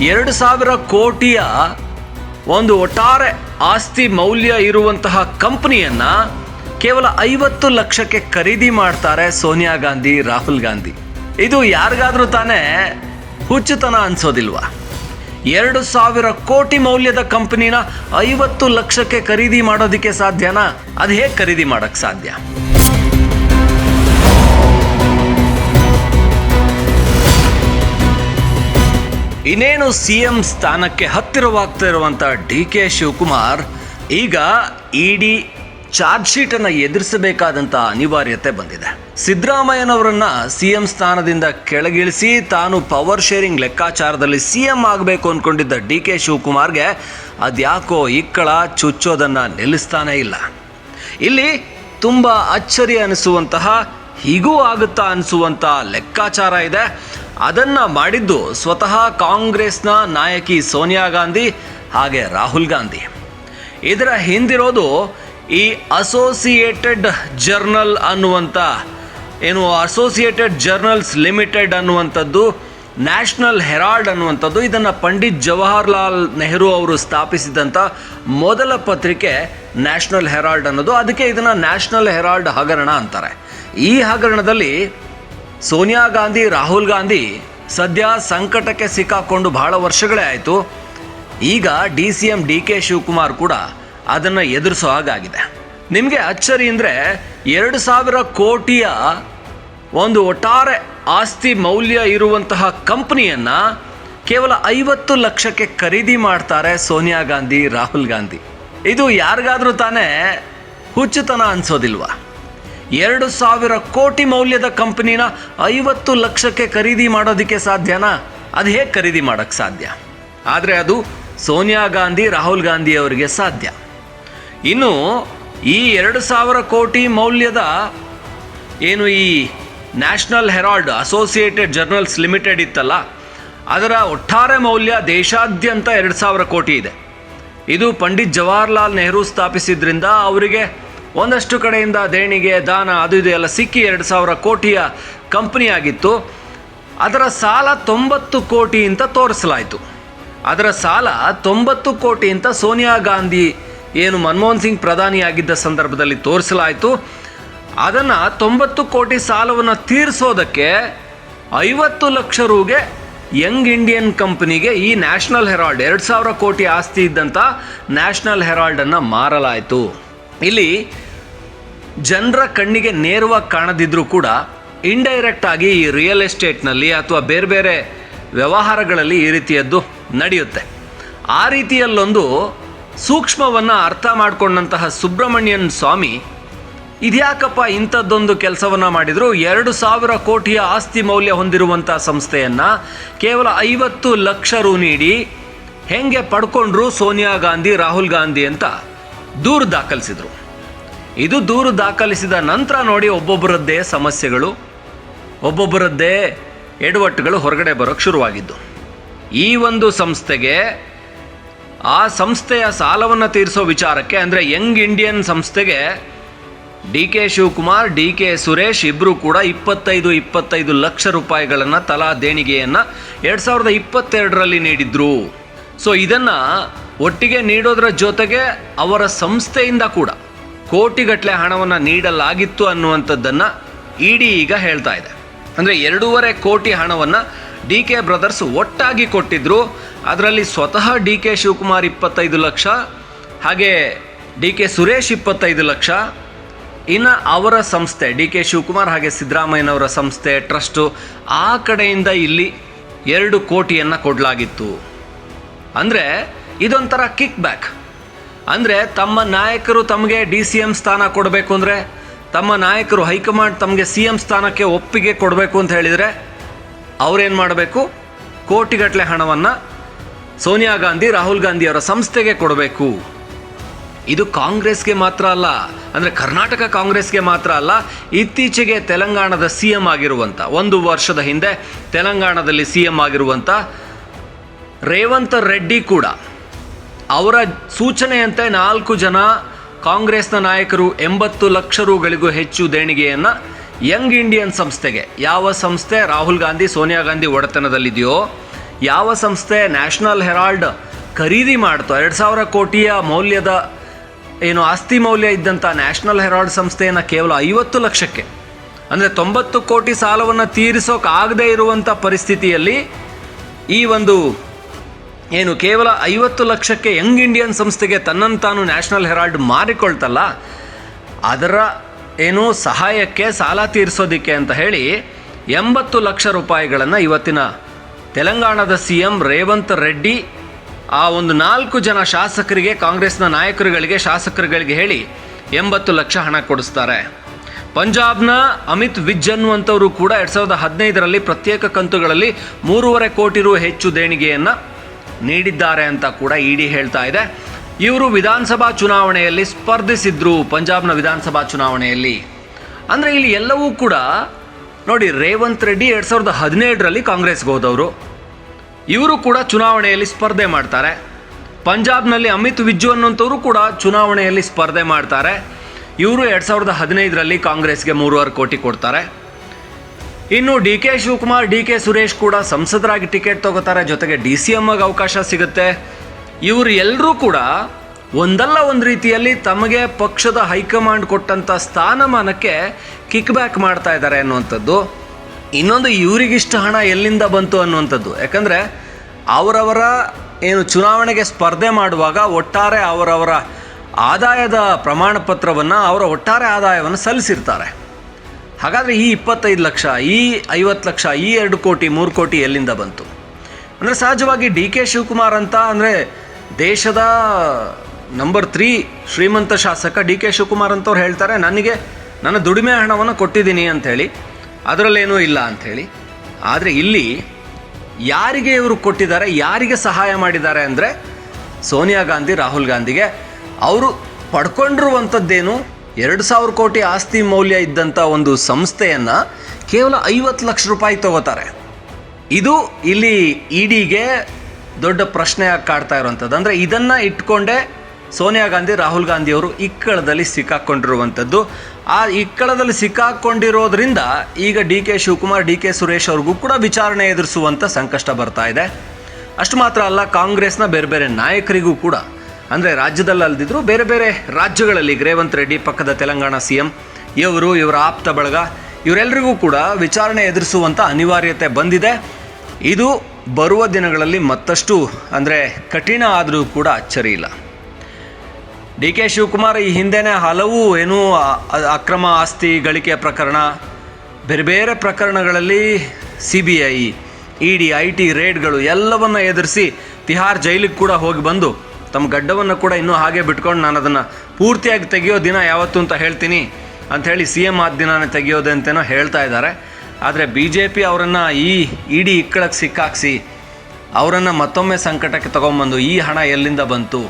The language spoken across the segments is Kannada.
ಎರಡು ಸಾವಿರ ಕೋಟಿಯ ಒಂದು ಒಟ್ಟಾರೆ ಆಸ್ತಿ ಮೌಲ್ಯ ಇರುವಂತಹ ಕಂಪನಿಯನ್ನ ಕೇವಲ ಐವತ್ತು ಲಕ್ಷಕ್ಕೆ ಖರೀದಿ ಮಾಡ್ತಾರೆ ಸೋನಿಯಾ ಗಾಂಧಿ, ರಾಹುಲ್ ಗಾಂಧಿ. ಇದು ಯಾರಿಗಾದ್ರೂ ತಾನೇ ಹುಚ್ಚುತನ ಅನ್ಸೋದಿಲ್ವಾ? ಎರಡು ಸಾವಿರ ಕೋಟಿ ಮೌಲ್ಯದ ಕಂಪನಿನ ಐವತ್ತು ಲಕ್ಷಕ್ಕೆ ಖರೀದಿ ಮಾಡೋದಕ್ಕೆ ಸಾಧ್ಯನಾ? ಅದು ಹೇಗೆ ಖರೀದಿ ಮಾಡೋಕ್ಕೆ ಸಾಧ್ಯ? ಇನ್ನೇನು ಸಿ ಎಂ ಸ್ಥಾನಕ್ಕೆ ಹತ್ತಿರವಾಗ್ತಾ ಇರುವಂತ ಡಿ ಕೆ ಶಿವಕುಮಾರ್, ಈಗ ಇಡಿ ಚಾರ್ಜ್ ಶೀಟ್ ಅನ್ನ ಎದುರಿಸಬೇಕಾದಂತ ಅನಿವಾರ್ಯತೆ ಬಂದಿದೆ. ಸಿದ್ದರಾಮಯ್ಯನವರನ್ನ ಸಿಎಂ ಸ್ಥಾನದಿಂದ ಕೆಳಗಿಳಿಸಿ ತಾನು ಪವರ್ ಶೇರಿಂಗ್ ಲೆಕ್ಕಾಚಾರದಲ್ಲಿ ಸಿಎಂ ಆಗಬೇಕು ಅಂದ್ಕೊಂಡಿದ್ದ ಡಿ ಕೆ ಶಿವಕುಮಾರ್ಗೆ ಅದ್ಯಾಕೋ ಇಕ್ಕಳ ಚುಚ್ಚೋದನ್ನ ನಿಲ್ಲಿಸ್ತಾನೇ ಇಲ್ಲ. ಇಲ್ಲಿ ತುಂಬ ಅಚ್ಚರಿ ಅನಿಸುವಂತಹ, ಹೀಗೂ ಆಗುತ್ತಾ ಅನಿಸುವಂಥ ಲೆಕ್ಕಾಚಾರ ಇದೆ. ಅದನ್ನ ಮಾಡಿದ್ದು ಸ್ವತಃ ಕಾಂಗ್ರೆಸ್ನ ನಾಯಕಿ ಸೋನಿಯಾ ಗಾಂಧಿ ಹಾಗೆ ರಾಹುಲ್ ಗಾಂಧಿ. ಇದರ ಹಿಂದಿರೋದು ಈ ಅಸೋಸಿಯೇಟೆಡ್ ಜರ್ನಲ್ ಅನ್ನುವಂಥ ಏನು ಅಸೋಸಿಯೇಟೆಡ್ ಜರ್ನಲ್ಸ್ ಲಿಮಿಟೆಡ್ ಅನ್ನುವಂಥದ್ದು ನ್ಯಾಷನಲ್ ಹೆರಾಲ್ಡ್ ಅನ್ನುವಂಥದ್ದು, ಇದನ್ನು ಪಂಡಿತ್ ಜವಾಹರ್ಲಾಲ್ ನೆಹರು ಅವರು ಸ್ಥಾಪಿಸಿದಂಥ ಮೊದಲ ಪತ್ರಿಕೆ ನ್ಯಾಷನಲ್ ಹೆರಾಲ್ಡ್ ಅನ್ನೋದು. ಅದಕ್ಕೆ ಇದನ್ನು ನ್ಯಾಷನಲ್ ಹೆರಾಲ್ಡ್ ಹಗರಣ ಅಂತಾರೆ. ಈ ಹಗರಣದಲ್ಲಿ ಸೋನಿಯಾ ಗಾಂಧಿ, ರಾಹುಲ್ ಗಾಂಧಿ ಸದ್ಯ ಸಂಕಟಕ್ಕೆ ಸಿಕ್ಕಾಕೊಂಡು ಬಹಳ ವರ್ಷಗಳೇ ಆಯಿತು. ಈಗ D C M D K Shivakumar ಕೂಡ ಅದನ್ನು ಎದುರಿಸೋ ಹಾಗಾಗಿದೆ. ನಿಮಗೆ ಅಚ್ಚರಿ ಅಂದರೆ ಎರಡು ಸಾವಿರ ಕೋಟಿಯ ಒಂದು ಒಟ್ಟಾರೆ ಆಸ್ತಿ ಮೌಲ್ಯ ಇರುವಂತಹ ಕಂಪನಿಯನ್ನು ಕೇವಲ ಐವತ್ತು ಲಕ್ಷಕ್ಕೆ ಖರೀದಿ ಮಾಡ್ತಾರೆ ಸೋನಿಯಾ ಗಾಂಧಿ, ರಾಹುಲ್ ಗಾಂಧಿ. ಇದು ಯಾರಿಗಾದರೂ ತಾನೇ ಹುಚ್ಚುತನ ಅನ್ಸೋದಿಲ್ವಾ? ಎರಡು ಸಾವಿರ ಕೋಟಿ ಮೌಲ್ಯದ ಕಂಪನಿನ ಐವತ್ತು ಲಕ್ಷಕ್ಕೆ ಖರೀದಿ ಮಾಡೋದಕ್ಕೆ ಸಾಧ್ಯನಾ? ಅದು ಹೇಗೆ ಖರೀದಿ ಮಾಡೋಕ್ಕೆ ಸಾಧ್ಯ? ಆದರೆ ಅದು ಸೋನಿಯಾ ಗಾಂಧಿ, ರಾಹುಲ್ ಗಾಂಧಿ ಅವರಿಗೆ ಸಾಧ್ಯ. ಇನ್ನು ಈ ಎರಡು ಸಾವಿರ ಕೋಟಿ ಮೌಲ್ಯದ ಏನು ಈ National Herald Associated Journals Limited ಇತ್ತಲ್ಲ, ಅದರ ಒಟ್ಟಾರೆ ಮೌಲ್ಯ ದೇಶಾದ್ಯಂತ ಎರಡು ಸಾವಿರ ಕೋಟಿ ಇದೆ. ಇದು ಪಂಡಿತ್ ಜವಾಹರ್ಲಾಲ್ ನೆಹರು ಸ್ಥಾಪಿಸಿದ್ರಿಂದ ಅವರಿಗೆ ಒಂದಷ್ಟು ಕಡೆಯಿಂದ ದೇಣಿಗೆ, ದಾನ, ಅದು ಇದು ಎಲ್ಲ ಸಿಕ್ಕಿ ಎರಡು ಸಾವಿರ ಕೋಟಿಯ ಕಂಪ್ನಿಯಾಗಿತ್ತು. ಅದರ ಸಾಲ ತೊಂಬತ್ತು ಕೋಟಿ ಅಂತ ತೋರಿಸಲಾಯಿತು. ಅದರ ಸಾಲ ತೊಂಬತ್ತು ಕೋಟಿ ಅಂತ ಸೋನಿಯಾ ಗಾಂಧಿ ಏನು ಮನಮೋಹನ್ ಸಿಂಗ್ ಪ್ರಧಾನಿಯಾಗಿದ್ದ ಸಂದರ್ಭದಲ್ಲಿ ತೋರಿಸಲಾಯಿತು. ಅದನ್ನು ತೊಂಬತ್ತು ಕೋಟಿ ಸಾಲವನ್ನು ತೀರಿಸೋದಕ್ಕೆ ಐವತ್ತು ಲಕ್ಷ ರೂಗೆ ಯಂಗ್ ಇಂಡಿಯನ್ ಕಂಪನಿಗೆ ಈ ನ್ಯಾಷನಲ್ ಹೆರಾಲ್ಡ್ ಎರಡು ಸಾವಿರ ಕೋಟಿ ಆಸ್ತಿ ಇದ್ದಂಥ ನ್ಯಾಷನಲ್ ಹೆರಾಲ್ಡನ್ನು ಮಾರಲಾಯಿತು. ಇಲ್ಲಿ ಜನರ ಕಣ್ಣಿಗೆ ನೇರವಾಗಿ ಕಾಣದಿದ್ದರೂ ಕೂಡ ಇಂಡೈರೆಕ್ಟ್ ಆಗಿ ಈ ರಿಯಲ್ ಎಸ್ಟೇಟ್ನಲ್ಲಿ ಅಥವಾ ಬೇರೆ ಬೇರೆ ವ್ಯವಹಾರಗಳಲ್ಲಿ ಈ ರೀತಿಯದ್ದು ನಡೆಯುತ್ತೆ. ಆ ರೀತಿಯಲ್ಲೊಂದು ಸೂಕ್ಷ್ಮವನ್ನು ಅರ್ಥ ಮಾಡಿಕೊಂಡಂತಹ ಸುಬ್ರಹ್ಮಣ್ಯನ್ ಸ್ವಾಮಿ ಇದ್ಯಾಕಪ್ಪ ಇಂಥದ್ದೊಂದು ಕೆಲಸವನ್ನು ಮಾಡಿದ್ರು? ಎರಡು ಸಾವಿರ ಕೋಟಿಯ ಆಸ್ತಿ ಮೌಲ್ಯ ಹೊಂದಿರುವಂಥ ಸಂಸ್ಥೆಯನ್ನು ಕೇವಲ ಐವತ್ತು ಲಕ್ಷ ರು ನೀಡಿ ಹೆಂಗೆ ಪಡ್ಕೊಂಡ್ರು ಸೋನಿಯಾ ಗಾಂಧಿ, ರಾಹುಲ್ ಗಾಂಧಿ ಅಂತ? ದೂರು ದಾಖಲಿಸಿದರು. ಇದು ದೂರು ದಾಖಲಿಸಿದ ನಂತರ ನೋಡಿ ಒಬ್ಬೊಬ್ಬರದ್ದೇ ಸಮಸ್ಯೆಗಳು, ಒಬ್ಬೊಬ್ಬರದ್ದೇ ಎಡವಟ್ಟುಗಳು ಹೊರಗಡೆ ಬರೋಕ್ಕೆ ಶುರುವಾಗಿದ್ದು. ಈ ಒಂದು ಸಂಸ್ಥೆಗೆ ಆ ಸಂಸ್ಥೆಯ ಸಾಲವನ್ನು ತೀರಿಸೋ ವಿಚಾರಕ್ಕೆ ಅಂದರೆ ಯಂಗ್ ಇಂಡಿಯನ್ ಸಂಸ್ಥೆಗೆ D K Shivakumar, D K Suresh ಇಬ್ಬರು ಕೂಡ ಇಪ್ಪತ್ತೈದು ಇಪ್ಪತ್ತೈದು ಲಕ್ಷ ರೂಪಾಯಿಗಳನ್ನು ತಲಾ ದೇಣಿಗೆಯನ್ನು ಎರಡು ಸಾವಿರದ ಇಪ್ಪತ್ತೆರಡರಲ್ಲಿ ನೀಡಿದ್ರು. ಸೊ ಇದನ್ನು ಒಟ್ಟಿಗೆ ನೀಡೋದರ ಜೊತೆಗೆ ಅವರ ಸಂಸ್ಥೆಯಿಂದ ಕೂಡ ಕೋಟಿಗಟ್ಟಲೆ ಹಣವನ್ನು ನೀಡಲಾಗಿತ್ತು ಅನ್ನುವಂಥದ್ದನ್ನು ಇಡಿ ಈಗ ಹೇಳ್ತಾ ಇದೆ. ಅಂದರೆ ಎರಡೂವರೆ ಕೋಟಿ ಹಣವನ್ನು ಡಿ ಕೆ ಬ್ರದರ್ಸ್ ಒಟ್ಟಾಗಿ ಕೊಟ್ಟಿದ್ರು. ಅದರಲ್ಲಿ ಸ್ವತಃ ಡಿ ಕೆ ಶಿವಕುಮಾರ್ ಇಪ್ಪತ್ತೈದು ಲಕ್ಷ, ಹಾಗೆ ಡಿ ಕೆ ಸುರೇಶ್ ಇಪ್ಪತ್ತೈದು ಲಕ್ಷ. ಇನ್ನು ಅವರ ಸಂಸ್ಥೆ, ಡಿ ಕೆ ಶಿವಕುಮಾರ್ ಹಾಗೆ ಸಿದ್ದರಾಮಯ್ಯನವರ ಸಂಸ್ಥೆ, ಟ್ರಸ್ಟು ಆ ಕಡೆಯಿಂದ ಇಲ್ಲಿ ಎರಡು ಕೋಟಿಯನ್ನು ಕೊಡಲಾಗಿತ್ತು. ಅಂದರೆ ಇದೊಂಥರ ಕಿಕ್ ಬ್ಯಾಕ್ ಅಂದರೆ ತಮ್ಮ ನಾಯಕರು ತಮಗೆ ಡಿ ಸಿ ಎಂ ಸ್ಥಾನ ಕೊಡಬೇಕು ಅಂದರೆ ತಮ್ಮ ನಾಯಕರು ಹೈಕಮಾಂಡ್ ತಮಗೆ ಸಿ ಎಂ ಸ್ಥಾನಕ್ಕೆ ಒಪ್ಪಿಗೆ ಕೊಡಬೇಕು ಅಂತ ಹೇಳಿದರೆ ಅವರೇನು ಮಾಡಬೇಕು? ಕೋಟಿಗಟ್ಟಲೆ ಹಣವನ್ನು ಸೋನಿಯಾ ಗಾಂಧಿ, ರಾಹುಲ್ ಗಾಂಧಿ ಅವರ ಸಂಸ್ಥೆಗೆ ಕೊಡಬೇಕು. ಇದು ಕಾಂಗ್ರೆಸ್ಗೆ ಮಾತ್ರ ಅಲ್ಲ, ಅಂದರೆ ಕರ್ನಾಟಕ ಕಾಂಗ್ರೆಸ್ಗೆ ಮಾತ್ರ ಅಲ್ಲ, ಇತ್ತೀಚೆಗೆ ತೆಲಂಗಾಣದ ಸಿ ಎಂ ಆಗಿರುವಂಥ ಒಂದು ವರ್ಷದ ಹಿಂದೆ ತೆಲಂಗಾಣದಲ್ಲಿ ಸಿ ಎಂ ಆಗಿರುವಂಥ ರೇವಂತ್ ರೆಡ್ಡಿ ಕೂಡ ಅವರ ಸೂಚನೆಯಂತೆ ನಾಲ್ಕು ಜನ ಕಾಂಗ್ರೆಸ್ನ ನಾಯಕರು ಎಂಬತ್ತು ಲಕ್ಷ ರುಗಳಿಗೂ ಹೆಚ್ಚು ದೇಣಿಗೆಯನ್ನು ಯಂಗ್ ಇಂಡಿಯನ್ ಸಂಸ್ಥೆಗೆ, ಯಾವ ಸಂಸ್ಥೆ ರಾಹುಲ್ ಗಾಂಧಿ, ಸೋನಿಯಾ ಗಾಂಧಿ ಒಡೆತನದಲ್ಲಿದೆಯೋ, ಯಾವ ಸಂಸ್ಥೆ ನ್ಯಾಷನಲ್ ಹೆರಾಲ್ಡ್ ಖರೀದಿ ಮಾಡ್ತೋ, ಎರಡು ಸಾವಿರ ಕೋಟಿಯ ಮೌಲ್ಯದ ಏನು ಆಸ್ತಿ ಮೌಲ್ಯ ಇದ್ದಂಥ ನ್ಯಾಷನಲ್ ಹೆರಾಲ್ಡ್ ಸಂಸ್ಥೆಯನ್ನು ಕೇವಲ ಐವತ್ತು ಲಕ್ಷಕ್ಕೆ, ಅಂದರೆ ತೊಂಬತ್ತು ಕೋಟಿ ಸಾಲವನ್ನು ತೀರಿಸೋಕ್ಕಾಗದೇ ಇರುವಂಥ ಪರಿಸ್ಥಿತಿಯಲ್ಲಿ ಈ ಒಂದು ಏನು ಕೇವಲ ಐವತ್ತು ಲಕ್ಷಕ್ಕೆ ಯಂಗ್ ಇಂಡಿಯನ್ ಸಂಸ್ಥೆಗೆ ತನ್ನನ್ನು ತಾನು ನ್ಯಾಷನಲ್ ಹೆರಾಲ್ಡ್ ಮಾರಿಕೊಳ್ತಲ್ಲ ಅದರ ಏನು ಸಹಾಯಕ್ಕೆ ಸಾಲ ತೀರಿಸೋದಕ್ಕೆ ಅಂತ ಹೇಳಿ ಎಂಬತ್ತು ಲಕ್ಷ ರೂಪಾಯಿಗಳನ್ನು ಇವತ್ತಿನ ತೆಲಂಗಾಣದ ಸಿ ಎಂ ರೇವಂತ್ ರೆಡ್ಡಿ ಆ ಒಂದು ನಾಲ್ಕು ಜನ ಶಾಸಕರಿಗೆ, ಕಾಂಗ್ರೆಸ್ನ ನಾಯಕರುಗಳಿಗೆ, ಶಾಸಕರುಗಳಿಗೆ ಹೇಳಿ ಎಂಬತ್ತು ಲಕ್ಷ ಹಣ ಕೊಡಿಸ್ತಾರೆ. ಪಂಜಾಬ್ನ ಅಮಿತ್ ವಿಜ್ ಅನ್ನುವಂಥವರು ಕೂಡ ಎರಡು ಸಾವಿರದ ಹದಿನೈದರಲ್ಲಿ ಪ್ರತ್ಯೇಕ ಕಂತುಗಳಲ್ಲಿ ಮೂರುವರೆ ಕೋಟಿ ರು ಹೆಚ್ಚು ದೇಣಿಗೆಯನ್ನು ನೀಡಿದ್ದಾರೆ ಅಂತ ಕೂಡ ಇಡಿ ಹೇಳ್ತಾ ಇದೆ. ಇವರು ವಿಧಾನಸಭಾ ಚುನಾವಣೆಯಲ್ಲಿ ಸ್ಪರ್ಧಿಸಿದ್ರು ಪಂಜಾಬ್ನ ವಿಧಾನಸಭಾ ಚುನಾವಣೆಯಲ್ಲಿ. ಅಂದರೆ ಇಲ್ಲಿ ಎಲ್ಲವೂ ಕೂಡ ನೋಡಿ ರೇವಂತ್ ರೆಡ್ಡಿ ಎರಡು ಸಾವಿರದ ಹದಿನೇಳರಲ್ಲಿ ಕಾಂಗ್ರೆಸ್ಗೆ ಹೋದವರು. ಇವರು ಕೂಡ ಚುನಾವಣೆಯಲ್ಲಿ ಸ್ಪರ್ಧೆ ಮಾಡ್ತಾರೆ. ಪಂಜಾಬ್ನಲ್ಲಿ ಅಮಿತ್ ವಿಜ್ಜು ಅನ್ನೋಂಥವರು ಕೂಡ ಚುನಾವಣೆಯಲ್ಲಿ ಸ್ಪರ್ಧೆ ಮಾಡ್ತಾರೆ. ಇವರು ಎರಡು ಸಾವಿರದ ಹದಿನೈದರಲ್ಲಿ ಕಾಂಗ್ರೆಸ್ಗೆ ಮೂರುವರೆ ಕೋಟಿ ಕೊಡ್ತಾರೆ. ಇನ್ನು D K Shivakumar, D K Suresh ಕೂಡ ಸಂಸದರಾಗಿ ಟಿಕೆಟ್ ತಗೋತಾರೆ. ಜೊತೆಗೆ ಡಿ ಸಿ ಎಮ್ಗೆ ಅವಕಾಶ ಸಿಗುತ್ತೆ. ಇವರು ಎಲ್ಲರೂ ಕೂಡ ಒಂದಲ್ಲ ಒಂದು ರೀತಿಯಲ್ಲಿ ತಮಗೆ ಪಕ್ಷದ ಹೈಕಮಾಂಡ್ ಕೊಟ್ಟಂಥ ಸ್ಥಾನಮಾನಕ್ಕೆ ಕಿಕ್ ಬ್ಯಾಕ್ ಮಾಡ್ತಾ ಇದ್ದಾರೆ ಅನ್ನುವಂಥದ್ದು. ಇನ್ನೊಂದು ಇವರಿಗಿಷ್ಟು ಹಣ ಎಲ್ಲಿಂದ ಬಂತು ಅನ್ನುವಂಥದ್ದು. ಯಾಕಂದರೆ ಅವರವರ ಏನು ಚುನಾವಣೆಗೆ ಸ್ಪರ್ಧೆ ಮಾಡುವಾಗ ಒಟ್ಟಾರೆ ಅವರವರ ಆದಾಯದ ಪ್ರಮಾಣ ಪತ್ರವನ್ನು ಅವರ ಒಟ್ಟಾರೆ ಆದಾಯವನ್ನು ಸಲ್ಲಿಸಿರ್ತಾರೆ. ಹಾಗಾದರೆ ಈ ಇಪ್ಪತ್ತೈದು ಲಕ್ಷ, ಈ ಐವತ್ತು ಲಕ್ಷ, ಈ ಎರಡು ಕೋಟಿ, ಮೂರು ಕೋಟಿ ಎಲ್ಲಿಂದ ಬಂತು? ಅಂದರೆ ಸಹಜವಾಗಿ ಡಿ ಕೆ ಶಿವಕುಮಾರ್ ಅಂತ ಅಂದರೆ ದೇಶದ ನಂಬರ್ ತ್ರೀ ಶ್ರೀಮಂತ ಶಾಸಕ ಡಿ ಕೆ ಶಿವಕುಮಾರ್ ಅಂತವ್ರು ಹೇಳ್ತಾರೆ, ನನಗೆ, ನನ್ನ ದುಡಿಮೆ ಹಣವನ್ನು ಕೊಟ್ಟಿದ್ದೀನಿ ಅಂಥೇಳಿ. ಅದರಲ್ಲೇನೂ ಇಲ್ಲ ಅಂಥೇಳಿ. ಆದರೆ ಇಲ್ಲಿ ಯಾರಿಗೆ ಇವರು ಕೊಟ್ಟಿದ್ದಾರೆ, ಯಾರಿಗೆ ಸಹಾಯ ಮಾಡಿದ್ದಾರೆ ಅಂದರೆ ಸೋನಿಯಾ ಗಾಂಧಿ, ರಾಹುಲ್ ಗಾಂಧಿಗೆ. ಅವರು ಪಡ್ಕೊಂಡಿರುವಂಥದ್ದೇನು? ಎರಡು ಸಾವಿರ ಕೋಟಿ ಆಸ್ತಿ ಮೌಲ್ಯ ಇದ್ದಂಥ ಒಂದು ಸಂಸ್ಥೆಯನ್ನು ಕೇವಲ ಐವತ್ತು ಲಕ್ಷ ರೂಪಾಯಿ ತಗೋತಾರೆ. ಇದು ಇಲ್ಲಿ ಇಡಿಗೆ ದೊಡ್ಡ ಪ್ರಶ್ನೆಯಾಗಿ ಕಾಡ್ತಾ ಇರುವಂಥದ್ದು ಅಂದರೆ ಇದನ್ನು ಇಟ್ಕೊಂಡೇ ಸೋನಿಯಾ ಗಾಂಧಿ, ರಾಹುಲ್ ಗಾಂಧಿ ಅವರು ಇಕ್ಕಳದಲ್ಲಿ ಸಿಕ್ಕಾಕ್ಕೊಂಡಿರುವಂಥದ್ದು ಆ ಇಕ್ಕಳದಲ್ಲಿ ಸಿಕ್ಕಾಕೊಂಡಿರೋದ್ರಿಂದ ಈಗ D K Shivakumar, D K Suresh ಅವ್ರಿಗೂ ಕೂಡ ವಿಚಾರಣೆ ಎದುರಿಸುವಂಥ ಸಂಕಷ್ಟ ಬರ್ತಾ ಇದೆ. ಅಷ್ಟು ಮಾತ್ರ ಅಲ್ಲ, ಕಾಂಗ್ರೆಸ್ನ ಬೇರೆ ಬೇರೆ ನಾಯಕರಿಗೂ ಕೂಡ ಅಂದರೆ ರಾಜ್ಯದಲ್ಲಿ ಅಲ್ದಿದ್ರು ಬೇರೆ ಬೇರೆ ರಾಜ್ಯಗಳಲ್ಲಿ ರೇವಂತ್ ರೆಡ್ಡಿ ಪಕ್ಕದ ತೆಲಂಗಾಣ ಸಿ ಎಂ ಇವರು ಇವರ ಆಪ್ತ ಬಳಗ. ಇವರೆಲ್ಲರಿಗೂ ಕೂಡ ವಿಚಾರಣೆ ಎದುರಿಸುವಂಥ ಅನಿವಾರ್ಯತೆ ಬಂದಿದೆ. ಇದು ಬರುವ ದಿನಗಳಲ್ಲಿ ಮತ್ತಷ್ಟು ಅಂದರೆ ಕಠಿಣ ಆದರೂ ಕೂಡ ಅಚ್ಚರಿ ಇಲ್ಲ. ಡಿ ಕೆ ಶಿವಕುಮಾರ್, ಈ ಹಿಂದೆನೇ ಹಲವು ಏನು ಅಕ್ರಮ ಆಸ್ತಿ ಗಳಿಕೆ ಪ್ರಕರಣ, ಬೇರೆ ಬೇರೆ ಪ್ರಕರಣಗಳಲ್ಲಿ C B I, E D, I T, ರೇಡ್ಗಳು ಎಲ್ಲವನ್ನು ಎದುರಿಸಿ ತಿಹಾರ್ ಜೈಲಿಗೆ ಕೂಡ ಹೋಗಿ ಬಂದು ತಮ್ಮ ಗಡ್ಡವನ್ನು ಕೂಡ ಇನ್ನೂ ಹಾಗೆ ಬಿಟ್ಕೊಂಡು ನಾನು ಅದನ್ನು ಪೂರ್ತಿಯಾಗಿ ತೆಗೆಯೋ ದಿನ ಯಾವತ್ತು ಅಂತ ಹೇಳ್ತೀನಿ ಅಂಥೇಳಿ ಸಿ ಎಂ ಆದ ದಿನಾನೇ ತೆಗೆಯೋದೆ ಅಂತೇನೋ ಹೇಳ್ತಾ ಇದ್ದಾರೆ. ಆದರೆ ಬಿ ಜೆ ಪಿ ಅವರನ್ನು ಈ ಇಡೀ ಇಕ್ಕಳಕ್ಕೆ ಸಿಕ್ಕಾಕ್ಸಿ ಅವರನ್ನು ಮತ್ತೊಮ್ಮೆ ಸಂಕಟಕ್ಕೆ ತೊಗೊಂಬಂದು ಈ ಹಣ ಎಲ್ಲಿಂದ ಬಂತು?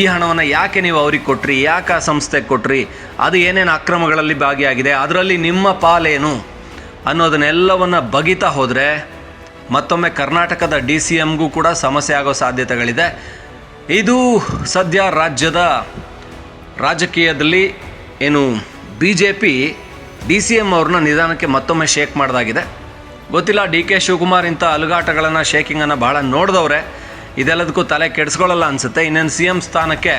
ಈ ಹಣವನ್ನು ಯಾಕೆ ನೀವು ಅವ್ರಿಗೆ ಕೊಟ್ರಿ? ಯಾಕೆ ಆ ಸಂಸ್ಥೆಗೆ ಕೊಟ್ರಿ? ಅದು ಏನೇನು ಅಕ್ರಮಗಳಲ್ಲಿ ಭಾಗಿಯಾಗಿದೆ? ಅದರಲ್ಲಿ ನಿಮ್ಮ ಪಾಲೇನು? ಅನ್ನೋದನ್ನೆಲ್ಲವನ್ನು ಬಗಿತಾ ಹೋದರೆ ಮತ್ತೊಮ್ಮೆ ಕರ್ನಾಟಕದ ಡಿ ಸಿ ಎಮ್ಗೂ ಕೂಡ ಸಮಸ್ಯೆ ಆಗೋ ಸಾಧ್ಯತೆಗಳಿದೆ. ಇದು ಸದ್ಯ ರಾಜ್ಯದ ರಾಜಕೀಯದಲ್ಲಿ ಏನು B J P D C M ಅವ್ರನ್ನ ನಿಧಾನಕ್ಕೆ ಮತ್ತೊಮ್ಮೆ ಶೇಕ್ ಮಾಡ್ದಾಗಿದೆ. ಗೊತ್ತಿಲ್ಲ, ಡಿ ಕೆ ಶಿವಕುಮಾರ್ ಇಂಥ ಅಲುಗಾಟಗಳನ್ನು ಶೇಕಿಂಗನ್ನು ಭಾಳ ನೋಡಿದವ್ರೆ. ಇದೆಲ್ಲದಕ್ಕೂ ತಲೆ ಕೆಡಿಸ್ಕೊಳ್ಳಲ್ಲ ಅನಿಸುತ್ತೆ. ಇನ್ನೇನು ಸಿ ಎಂ ಸ್ಥಾನಕ್ಕೆ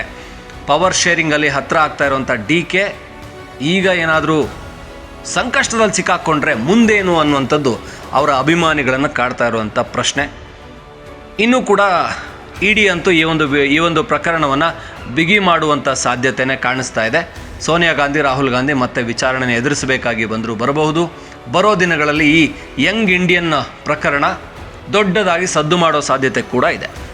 ಪವರ್ ಶೇರಿಂಗಲ್ಲಿ ಹತ್ತಿರ ಆಗ್ತಾ ಇರುವಂಥ ಡಿ ಕೆ, ಈಗ ಏನಾದರೂ ಸಂಕಷ್ಟದಲ್ಲಿ ಸಿಕ್ಕಾಕ್ಕೊಂಡ್ರೆ ಮುಂದೇನು ಅನ್ನುವಂಥದ್ದು ಅವರ ಅಭಿಮಾನಿಗಳನ್ನು ಕಾಡ್ತಾ ಇರುವಂಥ ಪ್ರಶ್ನೆ. ಇನ್ನೂ ಕೂಡ ಇಡಿ ಅಂತೂ ಈ ಒಂದು ಈ ಒಂದು ಪ್ರಕರಣವನ್ನು ಬಿಗಿ ಮಾಡುವಂಥ ಸಾಧ್ಯತೆಯೇ ಕಾಣಿಸ್ತಾ ಇದೆ. ಸೋನಿಯಾ ಗಾಂಧಿ, ರಾಹುಲ್ ಗಾಂಧಿ ಮತ್ತೆ ವಿಚಾರಣೆ ಎದುರಿಸಬೇಕಾಗಿ ಬಂದರೂ ಬರಬಹುದು. ಬರೋ ದಿನಗಳಲ್ಲಿ ಈ ಯಂಗ್ ಇಂಡಿಯನ್ ಪ್ರಕರಣ ದೊಡ್ಡದಾಗಿ ಸದ್ದು ಮಾಡೋ ಸಾಧ್ಯತೆ ಕೂಡ ಇದೆ.